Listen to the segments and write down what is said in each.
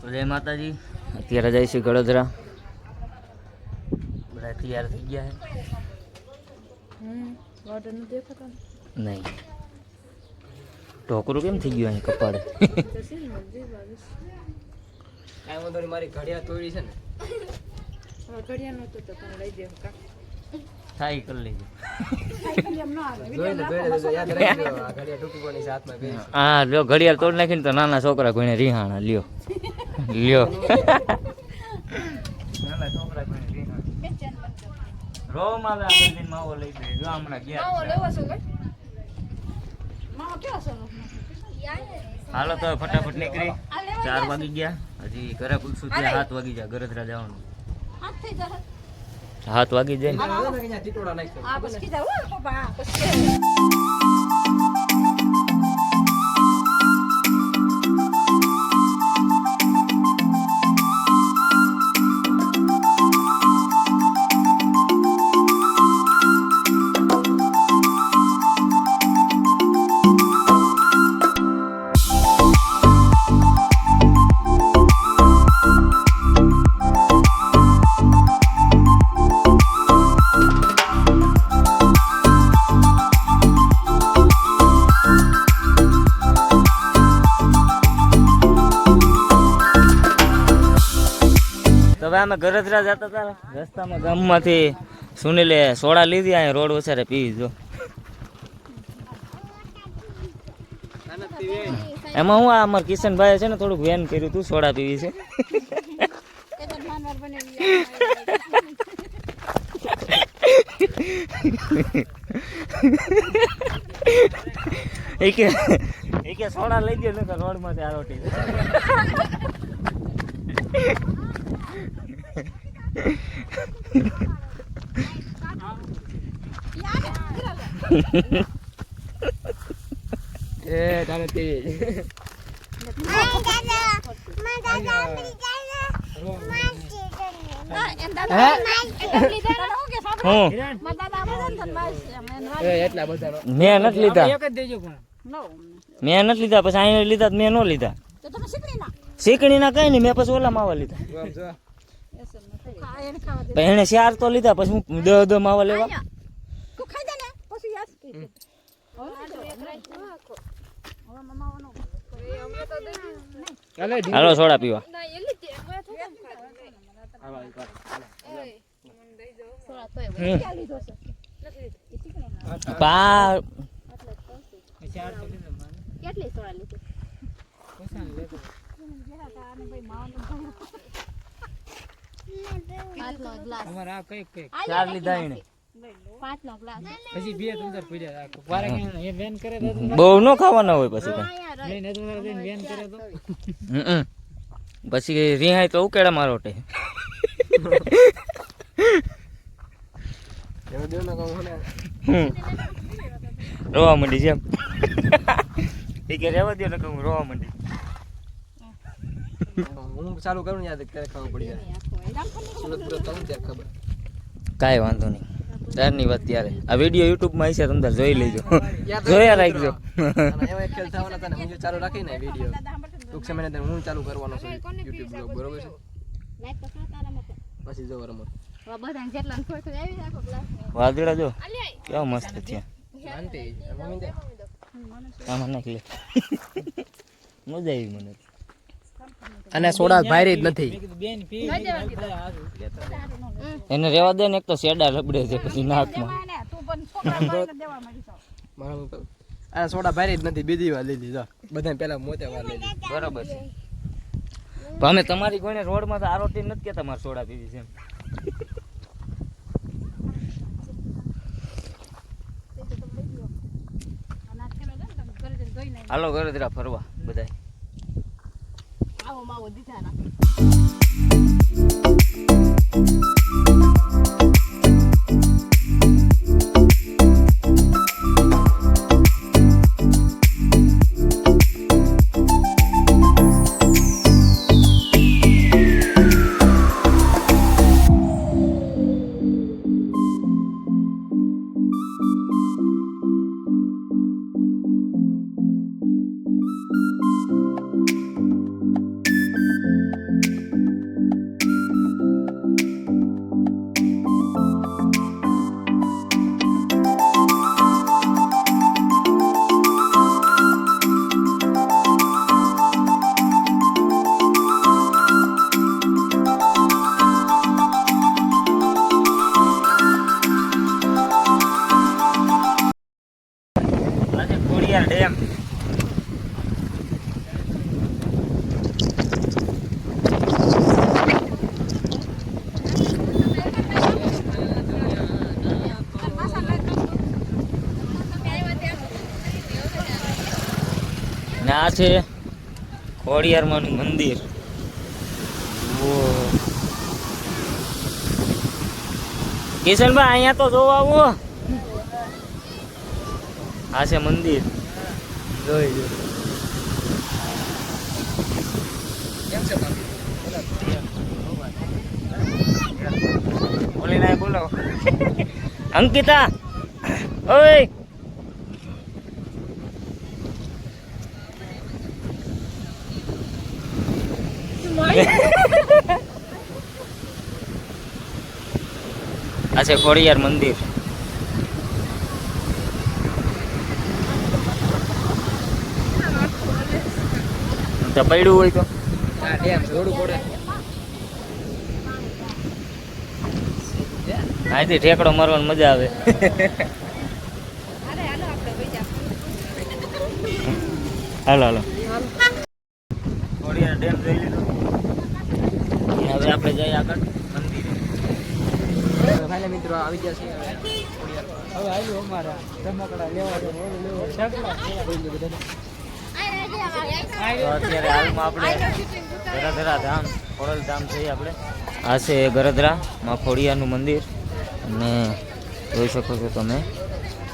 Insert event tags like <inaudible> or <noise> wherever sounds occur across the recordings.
તો જય માતાજી. અત્યારે જઈશું ગળોદરા બધા તૈયાર થઈ ગયા છે નહીં. ઢોકરું કેમ થઈ ગયું અહીં કપાળે? કાંઈ વાંધો નહીં મારી ઘડિયાળ તોડી છે ને. થાય કરી તો જોઈ લઈ દેવું કા. જોઈ લે. યાદ ઘડિયાળ. ટૂંકી પડી છે હાથમાં ગઈ છે. હા લ્યો ઘડિયાળ તોડ નાખીને તો નાના છોકરા કોઈને રિહાણા લ્યો. લ્યો. રોમાં આવે આગળ માવો લઈ દે જો હમણાં ગયા છે. હાલો તો ફટાફટ નીકળી. ચાર વાગી ગયા. હજી ઘરે પૂછશું ત્યાં સાત વાગી જાય. ગરદરા જવાનું. હાથ વાગી જાય અમે ગરજરા જતા હતા રસ્તામાં ગામમાંથી સુનીલે સોડા લીધી અહીં રોડ વસારે પીવી જો. એમાં હું આ અમારા કિશનભાઈ છે ને થોડુંક વેન કર્યું તું, સોડા પીવી છે. એ સોડા લઈ ગયો નકર રોડમાંથી આરોટી એ તારે તે. હું? એ એટલા બધા મેં નથી લીધા. મેં નથી લીધા પછી અહીંયા લીધા મેં ન લીધા. શીકણીના કઈ નહીં મેં પછી ઓલા માવા લીધા. એને ચાર તો લીધા પછી હું દહ દહ માવા લેવા? હાલો સોડા પીવા. પા કેટલી સોડા લીધી? પાંચનો ગ્લાસ? અમારે આ કઈ કઈ ચાર લીધા એને. પાંચનો ગ્લાસ. પછી બે ત્રણ ચાર રાખો. વારે એ વેન કરે તો બહુ નો ખાવાના હોય પછી કઈ વેન કરે તો. પછી રિહાય તો ઉકેડા મારો ટે ના ને. રોવા માંડી જેમ એ કે રેવા દો ને કે હું રોવા માંડી. હું ચાલુ કરું ને યાદ ક્યારે ખબર પડી જાય. સુરત પૂરો ત્યારે ખબર કાંઈ વાંધો નહીં. ત્યારની વાત ત્યારે. આ વીડિયો યુટ્યુબમાં હશે તમે જોઈ લેજો. જોયા રાખજો. ખેલ થવાના હતા ને હું ચાલુ રાખીને વીડિયો ટૂંક સમયની હું ચાલુ કરવાનો છું યુટ્યુબ બ્લોગ બરોબર છે? પછી જો રમત. રાખો વાદળા જો કેવા મસ્ત થયા શાંતિ. <laughs> મજા આવી મને. અને સોડા ભાઈરી જ નથી. એને રેવા દે ને એક તો શેડા રબડે છે પછી નાકમાં મારા આ સોડા ભાઈરી જ નથી બીજી વાર લીધી જો. બધા પેલા મોતે વાર લીધી. બરાબર છે. અમે તમારી કોઈને રોડમાં તો આરોટી નથી કે તમારે સોડા પીવી છે એમ. હાલો ગરજરા ફરવા. બધાય આવો માવો ખોડિયાર ડેમ આ છે ખોડિયારમાંનું મંદિર. કિશનભાઈ અહીંયા તો જોવા આવો. આ છે મંદિર. જોઈ લો કેમ છે બોલીને બોલો. અંકિતા ઓય! આ છે ખોડિયાર મંદિર. તો પડ્યું હોય તો. હા ડેમ છે પડે. અહીંથી ઠેકડો મારવાની મજા આવે. હાલો હાલો ડેમ જોઈ લીધો. હવે આપણે જઈએ આગળ મંદિરે. મિત્રો આવી ગયા છે હવે. આવ્યું અમારા રમકડા લેવા લેવા છે તો અત્યારે હાલમાં આપણે ગરધરા ધામ ખોડલ ધામ આપણે. આ છે ગરધરામાં ખોડિયાનું મંદિર. અને જોઈ શકો છો તમે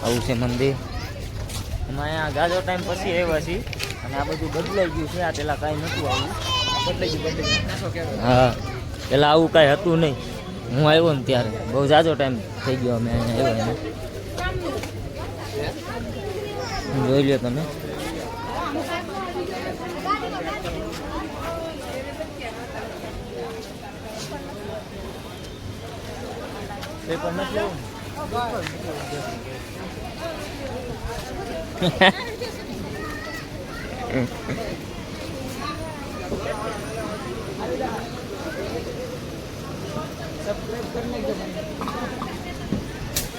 આવું છે મંદિર. અમે અહીંયા ગાજો ટાઈમ પછી આવ્યા છીએ. અને આ બધું બદલાઈ ગયું છે આ પેલા કાંઈ નહોતું આવું બદલાઈ ગયું બદલાઈ હા પેલા આવું કાંઈ હતું નહીં. હું આવ્યો ને ત્યારે. બહુ જાજો ટાઈમ થઈ ગયો અમે અહીંયા આવ્યા જોઈ લો તમે. પેપર નથી આવું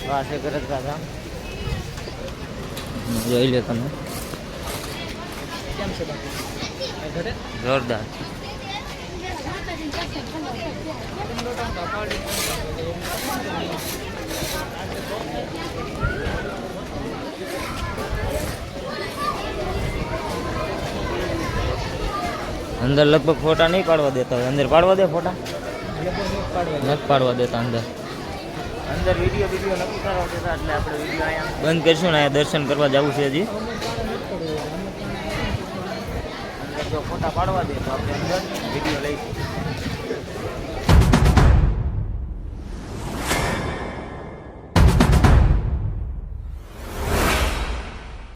પાસે કરત કાકા જોઈ લો તમે કેમ છે બાકી જોરદાર અંદર લગભગ ફોટા નહીં પાડવા દેતા હોય અંદર પાડવા દે ફોટા નથી પાડવા દેતા અંદર અંદર વીડિયો વીડિયો નથી કરવા દેતા એટલે આપણે વીડિયો અહીંયા બંધ કરીશું ને અહીંયા દર્શન કરવા જવું છે હજી। અંદર જો ફોટા પાડવા દે તો આપણે અંદર વીડિયો લઈશું.